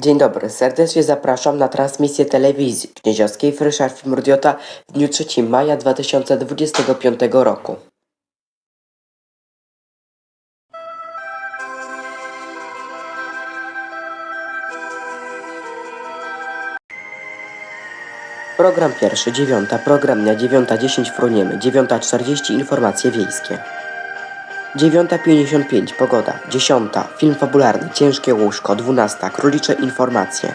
Dzień dobry, serdecznie zapraszam na transmisję telewizji kniedziowskiej Frysza Film Radiota w dniu 3 maja 2025 roku. Program pierwszy, dziewiąta, program dnia dziewiąta dziesięć fruniemy, dziewiąta czterdzieści informacje wiejskie. 9.55 Pogoda. 10. Film fabularny Ciężkie łóżko. 12. Królicze informacje.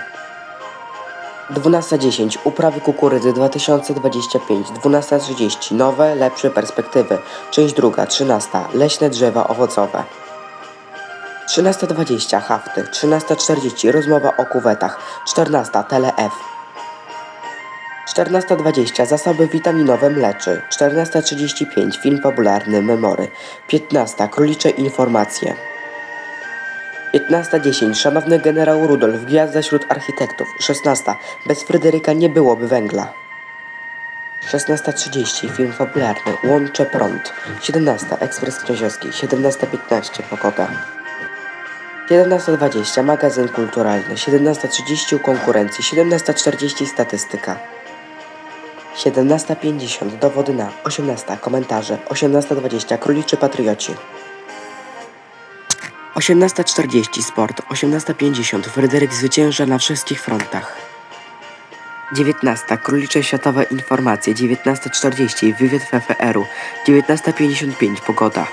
12.10 Uprawy kukurydzy 2025. 12.30 Nowe, lepsze perspektywy. Część druga. 13. Leśne drzewa owocowe. 13.20 Hafty. 13.40 Rozmowa o kuwetach. 14. Tele F. 14.20 Zasoby witaminowe mleczy. 14.35 Film fabularny Memory. 15. Królicze informacje. 15.10 Szanowny generał Rudolf Gwiazda wśród architektów. 16. Bez Fryderyka nie byłoby węgla. 16.30 Film fabularny Łącze prąd. 17. Ekspres Kniaziowski 17.15 Pogoda. 17.20 Magazyn kulturalny. 17.30 konkurencji. 17.40 Statystyka 17.50 Dowody na 18 Komentarze 18.20 Króliczy Patrioci 18.40 Sport 18.50 Fryderyk zwycięża na wszystkich frontach 19. Królicze Światowe Informacje 19.40 Wywiad FFR-u 19.55 Pogoda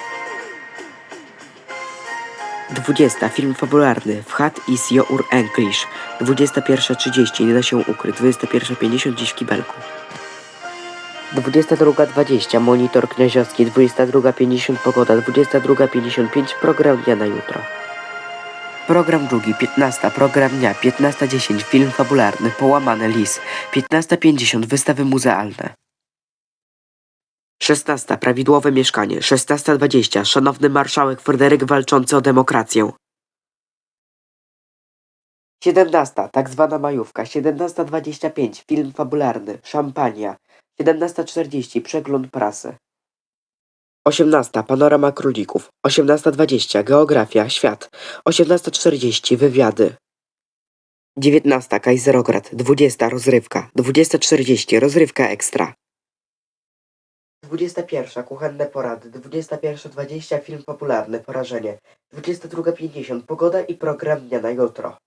20. Film fabularny Wchat is Your English 21.30 Nie da się ukryć 21.50 Dziś w kibelku 22.20 Monitor Kniaziowski 22.50 Pogoda 22.55 Program dnia na jutro. Program drugi 15 Program dnia 15.10 Film fabularny Połamany lis. 15.50 Wystawy muzealne. 16. Prawidłowe mieszkanie. 16.20 Szanowny Marszałek Fryderyk walczący o demokrację. 17. Tak zwana majówka. 17.25 Film fabularny. Szampania 17.40 Przegląd prasy 18. Panorama królików 18.20 Geografia, świat 18.40 Wywiady 19. Kajzerograd 20. Rozrywka 20.40 Rozrywka ekstra 21. Kuchenne porady 21.20 Film popularny Porażenie 22.50 Pogoda i program dnia na jutro